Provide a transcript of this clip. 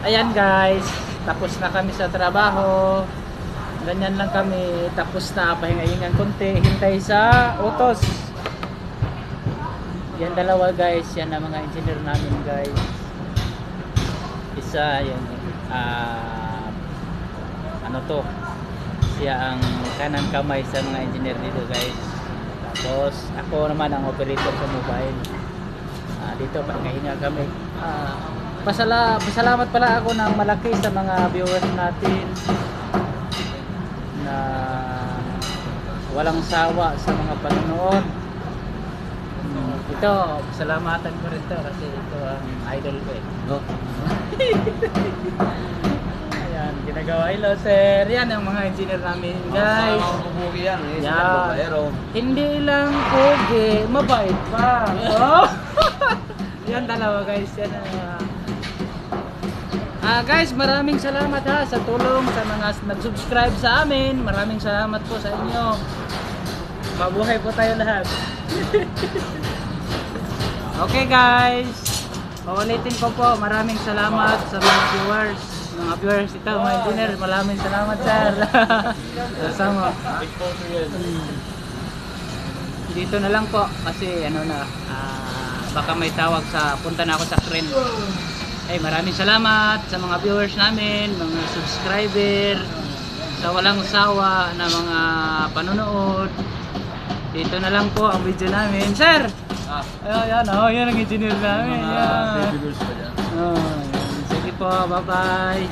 Ayan guys, tapos na kami sa trabaho. Ganyan lang kami, tapos na, pahinga-hingan konti, hintay sa utos. Yan dalawa guys, yan ang mga engineer namin guys. Isa, yan, ah, ano to, siya ang kanang kamay sa mga engineer dito guys. Tapos, ako naman ang operator sa mobile. Ah, dito, pahinga kami. Ah, pasala, pasalamat pala ako ng malaki sa mga viewers natin na walang sawa sa mga panonood. Hmm, Ito, salamatan ko rin to kasi ito ang idol ko eh. No? Ayan, ginagawa. Hello sir, yan ang mga engineer namin guys. Mga bubugi yan. Eh, babaero. Hindi lang pogi, mabait pa. Oh. yan dalawa guys, yan ang mga Ah guys, maraming salamat ha sa tulong sa mga nag-subscribe sa amin. Maraming salamat po sa inyo. Mabuhay po tayo lahat. okay guys. Paulitin ko po, maraming salamat sa mga viewers. Mga viewers ito, mga engineer, maraming salamat sir. Sama. Dito na lang po kasi ano na ah, baka may tawag sa punta na ako sa crane. Ay maraming salamat sa mga viewers namin, mga subscriber, sa walang sawa na mga panonood. Dito na lang po ang video namin. Sir! Ah, Ayan, yan, oh, yan ang engineer namin. mga Yan. baby girls pa dyan. Oh, yan. Sige po, bye-bye.